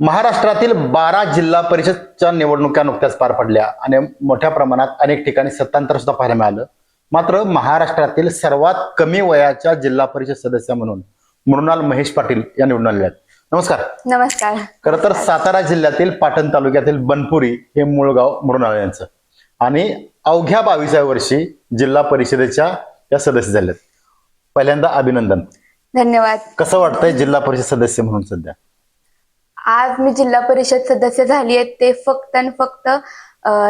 महाराष्ट्रातील बारा जिल्हा परिषदच्या निवडणुका नुकत्याच पार पडल्या आणि मोठ्या प्रमाणात अनेक ठिकाणी सत्तांतर सुद्धा पाहायला मिळालं. मात्र महाराष्ट्रातील सर्वात कमी वयाच्या जिल्हा परिषद सदस्य म्हणून मृणाल महेश पाटील या निवडून आलेल्या आहेत. नमस्कार. नमस्कार. खरं तर सातारा जिल्ह्यातील पाटण तालुक्यातील बनपुरी हे मूळ गाव मृणाल यांचं. आणि अवघ्या बावीसाव्या वर्षी जिल्हा परिषदेच्या या सदस्य झाल्यात पहिल्यांदा अभिनंदन. धन्यवाद. कसं वाटतंय जिल्हा परिषद सदस्य म्हणून सध्या? आज मी जिल्हा परिषद सदस्य झाली आहे. ते फक्त आणि फक्त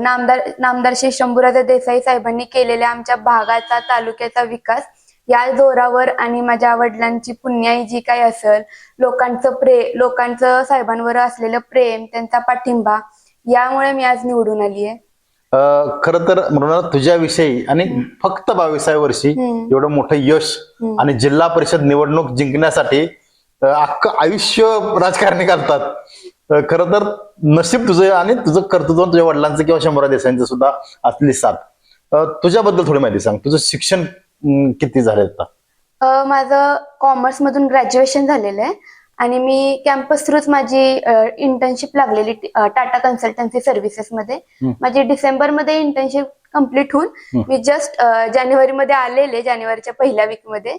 नामदार नामदार श्री शंभूराजा देसाई साहेबांनी केलेल्या आमच्या भागाचा तालुक्याचा विकास या जोरावर आणि माझ्या वडिलांची पुण्याई जी काही असेल लोकांचं प्रे लोकांचं साहेबांवर असलेलं प्रेम त्यांचा पाठिंबा यामुळे मी आज निवडून आली आहे. खरं तर मृणाल तुझ्याविषयी आणि फक्त बावीसाव्या वर्षी. एवढं मोठं यश आणि जिल्हा परिषद निवडणूक जिंकण्यासाठी अख्खं आयुष्य राजकारणी करतात. खरं तर नशीब तुझं आणि तुझं कर्तृत्व तुझ्या वडिलांचं किंवा शंभरा देसाईंचं सुद्धा असलेली साथ. तुझ्याबद्दल थोडी माहिती सांग. तुझं शिक्षण किती झालंय आता? माझं कॉमर्स मधून ग्रॅज्युएशन झालेलं आहे. आणि मी कॅम्पस थ्रूच माझी इंटर्नशिप लागलेली टाटा कन्सल्टन्सी सर्व्हिसेस मध्ये. माझी डिसेंबरमध्ये इंटर्नशिप कंप्लीट होऊन मी जस्ट जानेवारी मध्ये आलेले जानेवारीच्या पहिल्या वीकमध्ये.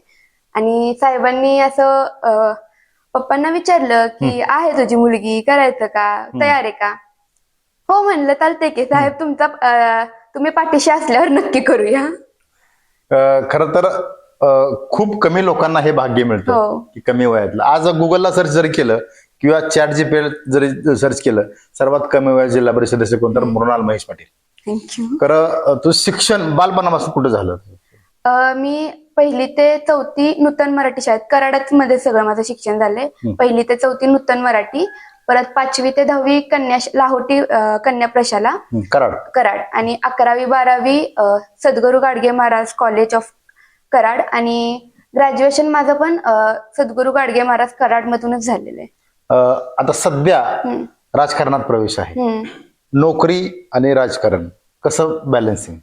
आणि साहेबांनी असं पप्पांना विचारलं की आहे तुझी मुलगी? करायचं का? तयार आहे का? हो म्हणलं चालतंय की. साहेब तुमचा अ, तुम्ही पाठीशी असल्यावर नक्की करूया. खरं तर अं, खूप कमी लोकांना हे भाग्य मिळतं हो. की कमी वयातलं. आज गुगलला सर्च जरी केलं किंवा चॅट जीपी जरी सर्च केलं सर्वात कमी वयात जिल्हा परिषद सदस्य कोण तर मृणाल महेश पाटील. थँक्यू खरं अं, तुझं शिक्षण बालपणापासून कुठं झालं? मी पहिली ते चौथी नूतन मराठी शाळेत. कराडात मध्ये सगळं माझं शिक्षण झालंय. पहिली ते चौथी नूतन मराठी. परत पाचवी ते दहावी कन्या लाहोटी अ, कन्या प्रशाला. कराड. कराड. आणि अकरावी बारावी अ, सद्गुरू गाडगे महाराज कॉलेज ऑफ कराड. आणि ग्रॅज्युएशन माझं पण अ, सद्गुरू गाडगे महाराज कराड मधूनच झालेलं आहे. अं, आता सध्या हम्म. राजकारणात प्रवेश आहे. हम्म. नोकरी आणि राजकारण कसं बॅलन्सिंग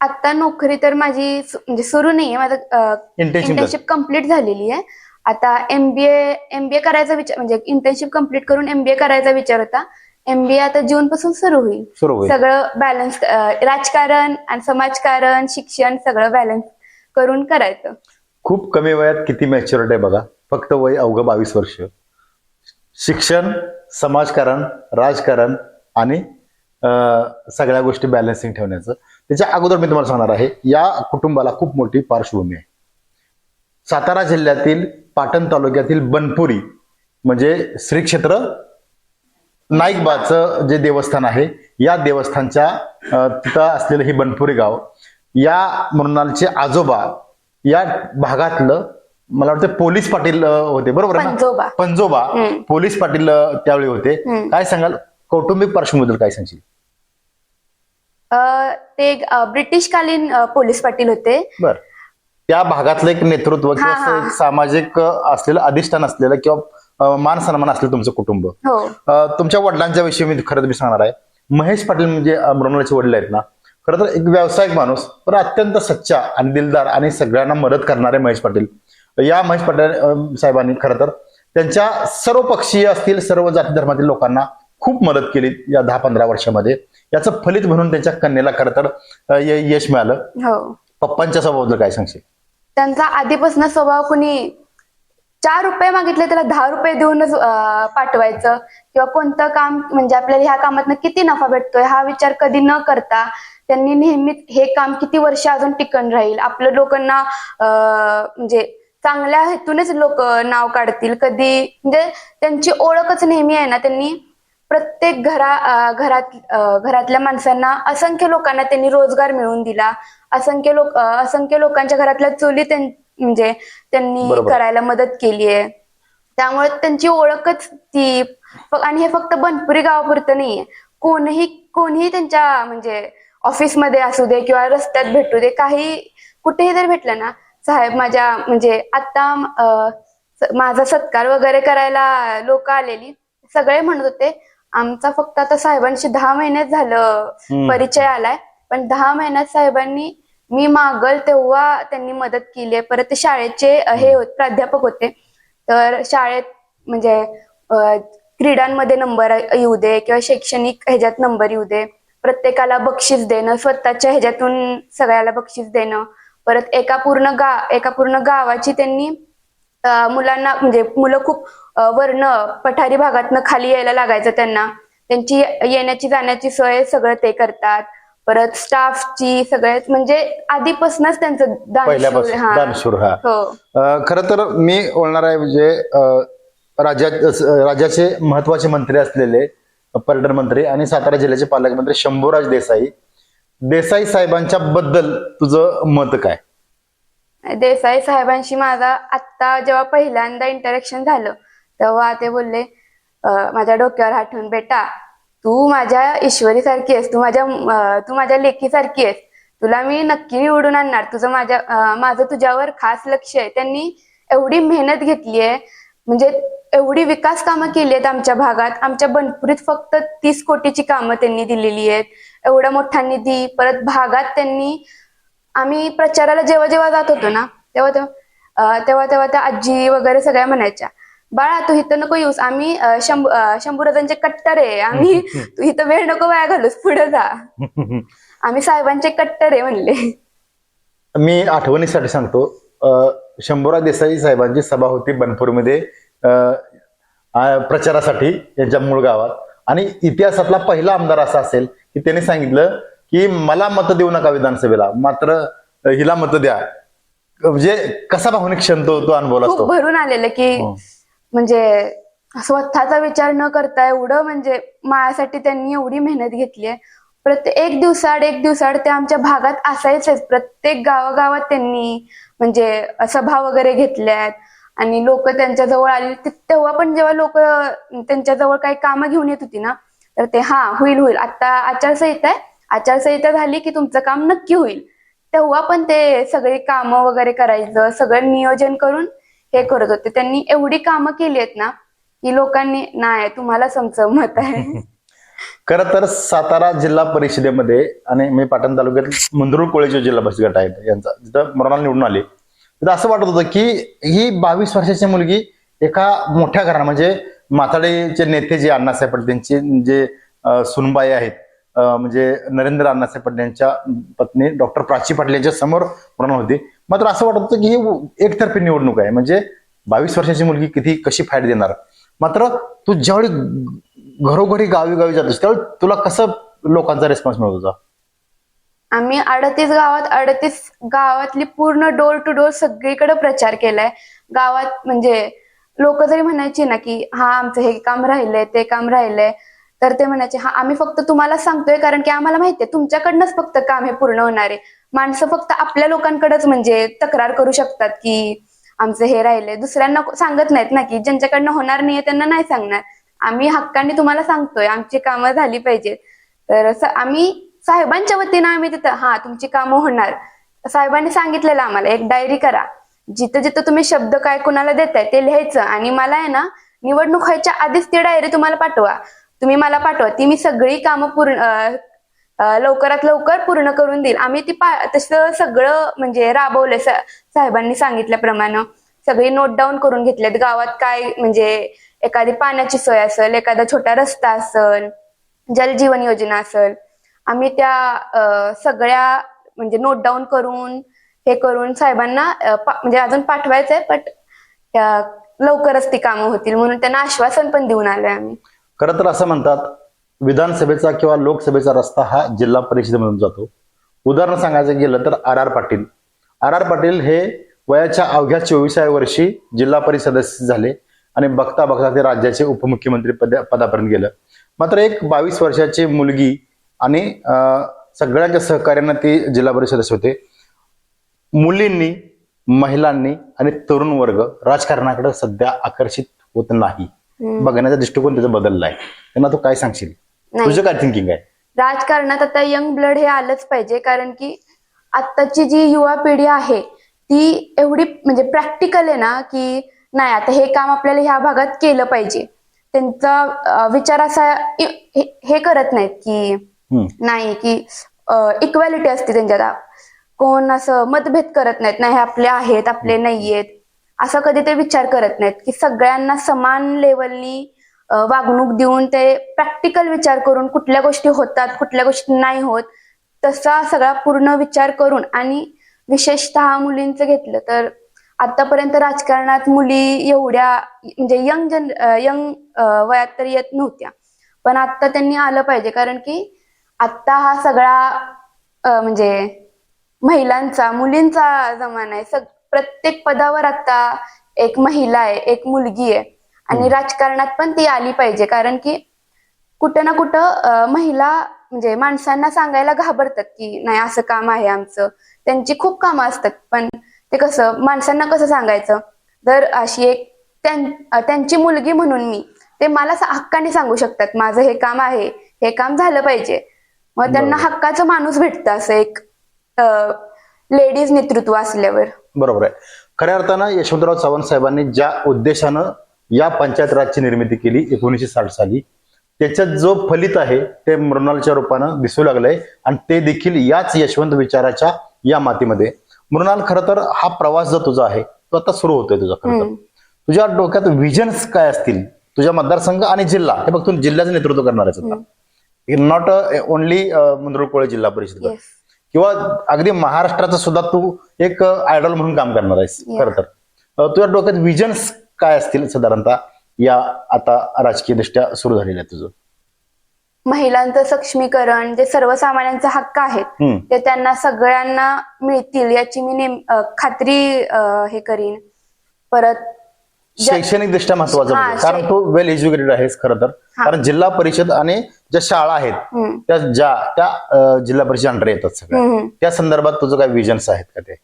आता नोकरी तर माझी म्हणजे सुरू नाहीये. माझं इंटर्नशिप कंप्लीट झालेली आहे. आता एमबीए एमबीए करायचा विचार म्हणजे इंटर्नशिप कंप्लीट करून एमबीए करायचा विचार होता. एमबीए आता जून पासून सुरू होईल. सगळं बॅलन्स राजकारण आणि समाजकारण शिक्षण सगळं बॅलन्स करून करायचं. खूप कमी वयात किती मॅच्युरिटी आहे बघा. फक्त वय अवघं बावीस वर्ष. शिक्षण समाजकारण राजकारण आणि सगळ्या गोष्टी बॅलन्सिंग ठेवण्याचं. त्याच्या अगोदर मी तुम्हाला सांगणार आहे या कुटुंबाला खूप मोठी पार्श्वभूमी आहे सातारा जिल्ह्यातील पाटण तालुक्यातील बनपुरी म्हणजे श्री क्षेत्र नाईकबाचं जे देवस्थान आहे या देवस्थानच्या तिथं असलेलं ही बनपुरी गाव या मृणालचे आजोबा या भागातलं मला वाटतं पोलीस पाटील होते बरोबर? पंजोबा. पंजोबा. पोलीस पाटील त्यावेळी होते. काय सांगाल कौटुंबिक पार्श्वभूमीबद्दल काय सांगशील ते ब्रिटिशकालीन पोलीस पाटील होते. बर. त्या भागातलं एक नेतृत्व किंवा एक सामाजिक असलेलं अधिष्ठान असलेलं किंवा मान सन्मान असलेलं तुमचं कुटुंब. हो. तुमच्या वडिलांच्या विषयी मी खरं तर मी सांगणार आहे. महेश पाटील म्हणजे मृणालचे वडील आहेत ना. खरं तर एक व्यावसायिक माणूस पण अत्यंत सच्चा आणि दिलदार आणि सगळ्यांना मदत करणारे महेश पाटील. या महेश पाटील साहेबांनी खरं तर त्यांच्या सर्व पक्षीय असतील सर्व जाती धर्मातील लोकांना खूप मदत केली या दहा पंधरा वर्षामध्ये. याचं फलित म्हणून त्यांच्या कन्येला खरं तर यश मिळालं. हो. पप्पांच्या स्वभावाबद्दल काय सांगशील? त्यांचा आधीपासून स्वभाव कुणी चार रुपये मागितले त्याला दहा रुपये देऊनच पाठवायचं. किंवा कोणतं काम म्हणजे आपल्याला ह्या कामातनं किती नफा भेटतोय हा विचार कधी न करता त्यांनी नेहमीच हे काम किती वर्ष अजून टिकून राहील? आपलं लोकांना म्हणजे चांगल्या हेतूनच लोक नाव काढतील. कधी म्हणजे त्यांची ओळखच नेहमी आहे ना त्यांनी. प्रत्येक घरा घरात घरातल्या माणसांना असंख्य लोकांना त्यांनी रोजगार मिळवून दिला. असंख्य लोक असंख्य लोकांच्या घरातल्या चोली म्हणजे त्यांनी. करायला मदत केली आहे. त्यामुळे त्यांची ओळखच ती आणि हे फक्त बनपुरी गावापुरतं नाहीये कोणीही कोणीही त्यांच्या म्हणजे ऑफिसमध्ये असू दे किंवा रस्त्यात भेटू दे काही कुठेही जर भेटलं ना साहेब माझ्या म्हणजे आता माझा सत्कार वगैरे करायला लोक आलेली सगळे म्हणत होते आमचा फक्त आता साहेबांशी दहा महिन्यात झालं. परिचय आलाय. पण दहा महिन्यात साहेबांनी मी मागल तेव्हा त्यांनी मदत केली आहे. परत ते शाळेचे हे होत- प्राध्यापक होते. तर शाळेत म्हणजे क्रीडांमध्ये नंबर येऊ दे किंवा शैक्षणिक ह्याच्यात नंबर येऊ दे. प्रत्येकाला बक्षीस देणं स्वतःच्या ह्याच्यातून सगळ्याला बक्षीस देणं. परत एका पूर्ण गा एका पूर्ण गावाची त्यांनी मुलांना म्हणजे मुलं खूप अं, वर्ण पठारी भागातनं खाली यायला लागायचं त्यांना. त्यांची येण्याची जाण्याची सोय सगळं ते करतात. परत स्टाफची सगळ्यात म्हणजे आधीपासूनच त्यांचं दानशूर- पहिल्यापासून हा. दानशूर हा. हो. खरं तर मी बोलणार आहे म्हणजे अं, अं, राज्याचे महत्त्वाचे मंत्री असलेले पर्यटन मंत्री आणि सातारा जिल्ह्याचे पालकमंत्री शंभूराज देसाई. देसाई साहेबांच्या बद्दल तुझं मत काय? देसाई साहेबांशी माझा आत्ता जेव्हा पहिल्यांदा इंटरॅक्शन झालं तेव्हा ते बोलले माझ्या डोक्यावर हात बेटा तू माझ्या ईश्वरी सारखी आहेस तू माझ्या तू माझ्या लेखीसारखी आहेस. तुला मी नक्की निवडून आणणार. तुझं माझ्या माझं तुझ्यावर खास लक्ष आहे. त्यांनी एवढी मेहनत घेतली आहे. म्हणजे एवढी विकास कामं केली आहेत आमच्या भागात. आमच्या बनपुरीत फक्त तीस कोटीची कामं त्यांनी दिलेली आहेत. एवढा मोठा निधी परत भागात त्यांनी आम्ही प्रचाराला जेव्हा जेव्हा जात होतो ना तेव्हा तेव्हा तेव्हा तेव्हा त्या आजी वगैरे सगळ्या म्हणायच्या बाळा तू इथं नको येऊस आम्ही शंभू अं, शंभूराजांचे कट्टर आहे आम्ही तू इथं वेळ नको वाया घालूस पुढे जा. आम्ही साहेबांचे कट्टर आहे म्हणले. मी आठवणीसाठी सांगतो शंभूराज देसाई साहेबांची सभा होती बनपूरमध्ये प्रचारासाठी यांच्या मूळ गावात. आणि इतिहासातला पहिला आमदार असा असेल की त्यांनी सांगितलं की मला मत देऊ नका विधानसभेला. मात्र हिला मत द्या. म्हणजे कसा भावनिक क्षण तो तो अनुभवला खूप असतो? भरून आलेलं की हो. म्हणजे स्वतःचा विचार न करता एवढं म्हणजे माझ्यासाठी त्यांनी एवढी मेहनत घेतली आहे. प्रत्येक एक दिवसाड एक दिवसाड ते आमच्या भागात असायचेच. प्रत्येक गावागावात त्यांनी म्हणजे सभा वगैरे घेतल्यात आणि लोक त्यांच्या जवळ आली. ते- तेव्हा पण जेव्हा लोक त्यांच्या जवळ काही कामं घेऊन येत होती ना तर ते हा होईल होईल. आता आचारसंहिता आहे. आचारसंहिता झाली की तुमचं काम नक्की होईल. तेव्हा पण ते सगळी कामं वगैरे करायचं सगळं नियोजन करून हे करत होते. त्यांनी एवढी कामं केली आहेत ना की लोकांनी नाही तुम्हाला समचं मत आहे. खरं तर सातारा जिल्हा परिषदेमध्ये आणि मी पाटण तालुक्यात मंदरूळ कोळेचे जिल्हा परिषद गट आहेत यांचा जिथं मरणाला निवडून आले. तिथं असं वाटत होतं की ही बावीस वर्षाची मुलगी एका मोठ्या घराणं म्हणजे माथाडीचे नेते जे अण्णासाहेब पटेल त्यांचे जे सुनबाई आहेत म्हणजे नरेंद्र अण्णासाहेब यांच्या पत्नी डॉक्टर प्राची पाटील यांच्या समोर मरण होती. मात्र असं वाटत होतं की ही एकतर्फी निवडणूक आहे. म्हणजे बावीस वर्षाची मुलगी किती कशी फाईट देणार? मात्र तू ज्यावेळी घरोघरी गावी गावी जातोस त्यावेळी तुला कसं लोकांचा रिस्पॉन्स मिळत होता? आम्ही अडतीस गावात अडतीस गावातली पूर्ण डोर टू डोर सगळीकडे प्रचार केलाय. गावात म्हणजे लोक जरी म्हणायची ना की हा आमचं हे काम राहिलंय ते काम राहिलंय. तर ते म्हणायचे हा आम्ही फक्त तुम्हाला सांगतोय कारण की आम्हाला माहितीये तुमच्याकडनंच फक्त काम हे पूर्ण होणार आहे. माणसं फक्त आपल्या लोकांकडेच म्हणजे तक्रार करू शकतात की आमचं हे राहिलंय. दुसऱ्यांना सांगत नाहीत ना की ज्यांच्याकडनं होणार नाहीये त्यांना नाही सांगणार. आम्ही हक्काने तुम्हाला सांगतोय आमची कामं झाली पाहिजेत. तर आम्ही साहेबांच्या वतीनं आम्ही तिथं हा तुमची कामं होणार. साहेबांनी सांगितलेलं आम्हाला एक डायरी करा. जिथं जिथं तुम्ही शब्द काय कुणाला देताय ते लिहायचं आणि मला आहे ना निवडणूक व्हायच्या आधीच ती डायरी तुम्हाला पाठवा. तुम्ही मला पाठवा. ती मी सगळी कामं पूर्ण लवकरात लवकर पूर्ण करून देईल. आम्ही ती पा तसं सगळं म्हणजे राबवलं सा- साहेबांनी सांगितल्याप्रमाणे. सगळी नोट डाऊन करून घेतलेत. गावात काय म्हणजे एखादी पाण्याची सोय असेल एखादा छोटा रस्ता असेल जलजीवन योजना असेल आम्ही त्या सगळ्या म्हणजे नोट डाऊन करून हे करून साहेबांना म्हणजे अजून पाठवायचंय बट लवकरच ती कामं होतील म्हणून त्यांना आश्वासन पण देऊन आलोय आम्ही. खरं तर असं म्हणतात विधानसभेचा किंवा लोकसभेचा रस्ता हा जिल्हा परिषदेमधून जातो. उदाहरण सांगायचं गेलं तर R R Patil. R R Patil हे वयाच्या अवघ्या चोवीसाव्या वर्षी जिल्हा परिषद सदस्य झाले आणि बघता बघता ते राज्याचे उपमुख्यमंत्री पद पदापर्यंत गेलं. मात्र एक बावीस वर्षाची मुलगी आणि सगळ्यांच्या सहकार्यानं ती जिल्हा परिषद सदस्य होते. मुलींनी महिलांनी आणि तरुण वर्ग राजकारणाकडे सध्या आकर्षित होत नाही. बघण्याचा दृष्टिकोन त्याचा बदलला आहे त्यांना तू काय सांगशील. तुझं काय थिंकिंग आहे? राजकारणात आता यंग ब्लड हे आलंच पाहिजे कारण की आत्ताची जी युवा पिढी आहे ती एवढी म्हणजे प्रॅक्टिकल आहे ना की नाही आता हे काम आपल्याला ह्या भागात केलं पाहिजे. त्यांचा विचार असा हे- करत नाहीत की. नाही की इक्वॅलिटी असते त्यांच्यात. कोण असं मतभेद करत नाहीत नाही हे आपले आहेत आपले नाहीयेत. असं कधी ते विचार करत नाहीत की सगळ्यांना समान लेवलनी वागणूक देऊन ते प्रॅक्टिकल विचार करून कुठल्या गोष्टी होतात कुठल्या गोष्टी नाही होत तसा सगळा पूर्ण विचार करून आणि विशेषतः मुलींचं घेतलं तर आतापर्यंत राजकारणात मुली एवढ्या म्हणजे यंग जन यंग वयात तर येत नव्हत्या. पण आता त्यांनी आलं पाहिजे कारण की आत्ता हा सगळा म्हणजे महिलांचा मुलींचा जमाना आहे. सग प्रत्येक पदावर आता एक महिला आहे एक मुलगी आहे. आणि राजकारणात पण ती आली पाहिजे. कारण की कुठं ना कुठं महिला म्हणजे माणसांना सांगायला घाबरतात की नाही असं काम आहे आमचं. त्यांची खूप कामं असतात. पण ते कसं माणसांना कसं सांगायचं? जर अशी एक त्यांची मुलगी म्हणून मी ते मला सा- हक्काने सांगू शकतात. माझं हे काम आहे हे काम झालं पाहिजे. मग त्यांना. हक्काचं माणूस भेटतं असं एक लेडीज नेतृत्व असल्यावर. बरोबर आहे. खऱ्या अर्थानं यशवंतराव चव्हाण साहेबांनी ज्या उद्देशानं या पंचायत राजची निर्मिती केली एकोणीसशे साठ साली त्याच्यात जो फलित आहे ते मृणालच्या रूपानं दिसू लागलंय आणि ते देखील याच यशवंत विचाराच्या या मातीमध्ये. मृणाल खरं तर हा प्रवास जो तुझा आहे तो आता सुरू होतोय तुझा खरं तर. तुझ्या डोक्यात विजन्स काय असतील? तुझ्या मतदारसंघ आणि जिल्हा हे बघ तू जिल्ह्याचं नेतृत्व करणार आहेस आता. नॉट ओनली मंदरुळकोळे जिल्हा परिषद. किंवा अगदी महाराष्ट्राचं सुद्धा तू एक आयडॉल म्हणून काम करणार आहेस. खरं तर. तुझ्या डोक्यात विजन्स काय असतील साधारणतः? या आता राजकीय दृष्ट्या सुरू झालेल्या तुझं. महिलांचं सक्षमीकरण जे सर्वसामान्यांचे हक्क आहेत. ते त्यांना सगळ्यांना मिळतील याची मी नेम खात्री हे करीन. परत शैक्षणिक दृष्ट्या महत्वाचं हा, म्हणजे. कारण शै- तू वेल एज्युकेटेड आहेस खरं तर हा. कारण जिल्हा परिषद आणि ज्या शाळा आहेत हम्म. त्या ज्या त्या अ, जिल्हा परिषद अंडर येतात सगळ्या हम्म. त्या संदर्भात तुझं काय विजन्स आहेत का ते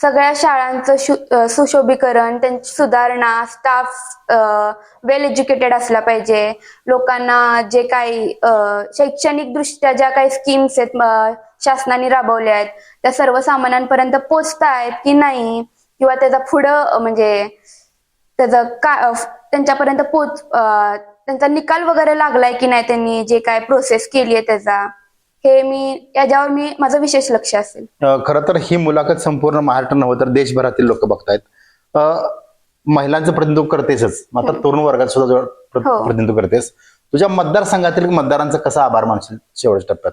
सगळ्या शाळांचं शु- अं, सुशोभीकरण त्यांची सुधारणा स्टाफ वेल एज्युकेटेड असला पाहिजे लोकांना जे काही शैक्षणिक दृष्ट्या ज्या काही स्कीम्स आहेत अं, शासनाने राबवल्या आहेत त्या सर्वसामान्यांपर्यंत पोचतायत की नाही किंवा त्याचा पुढं अं, म्हणजे त्याचं का त्यांच्यापर्यंत पोच त्यांचा निकाल वगैरे लागलाय की नाही त्यांनी जे काय प्रोसेस केली आहे त्याचा हे मी याच्यावर मी माझं विशेष लक्ष असेल. खरं तर ही मुलाखत संपूर्ण महाराष्ट्र नव्हे तर देशभरातील लोक बघतायत. महिलांचं प्रतिनिधित्व करतेच. आता तरुण वर्गात सुद्धा हो. प्रतिनिधित्व करतेस. तुझ्या मतदारसंघातील मतदारांचा कसा आभार मानशील शेवटच्या टप्प्यात?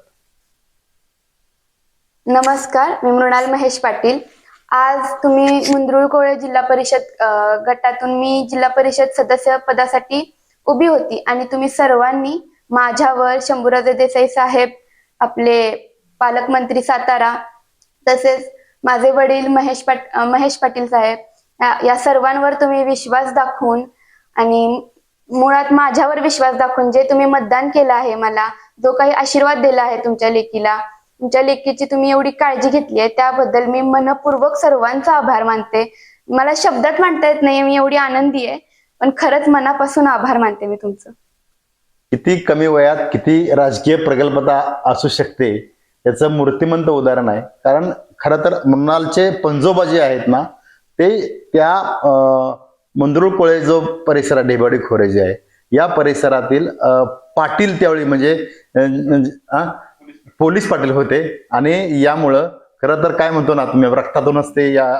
नमस्कार मी मृणाल महेश पाटील. आज तुम्ही मुंद्रुळकोळे जिल्हा परिषद गटातून मी जिल्हा परिषद सदस्य पदासाठी उभी होती आणि तुम्ही सर्वांनी माझ्यावर शंभूराजे देसाई साहेब आपले पालकमंत्री सातारा तसेच माझे वडील महेश पाट महेश पाटील साहेब या सर्वांवर तुम्ही विश्वास दाखवून आणि मुळात माझ्यावर विश्वास दाखवून जे तुम्ही मतदान केलं आहे मला जो काही आशीर्वाद दिला आहे तुमच्या लेकीला तुमच्या लेखीची तुम्ही एवढी काळजी घेतली आहे त्याबद्दल मी मनपूर्वक सर्वांचा आभार मानते. मला शब्दात मांडता येत नाही मी एवढी आनंदी आहे पण खरंच मनापासून आभार मानते मी तुमचं. किती कमी वयात किती राजकीय प्रगल्भता असू शकते याचं मूर्तिमंत उदाहरण आहे. कारण खरं तर मृणालचे पंजोबा जे आहेत ना ते त्या मंदरूळ कोळे जो परिसर ढेबाडी खोरे जे आहे या परिसरातील पाटील त्यावेळी म्हणजे, म्हणजे पोलीस पाटील होते आणि यामुळं खरं तर काय म्हणतो ना तुम्ही रक्तातूनच ते या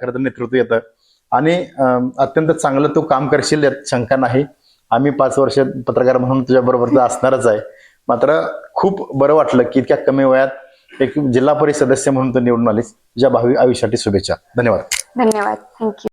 खरं तर नेतृत्व येतं. आणि अत्यंत चांगलं तू काम करशील यात शंका नाही. आम्ही पाच वर्ष पत्रकार म्हणून तुझ्या बरोबर असणारच आहे. मात्र खूप बरं वाटलं की इतक्या कमी वयात एक जिल्हा परिषद सदस्य म्हणून तू निवडून आलीस. तुझ्या भावी आयुष्यासाठी शुभेच्छा. धन्यवाद. धन्यवाद. थँक्यू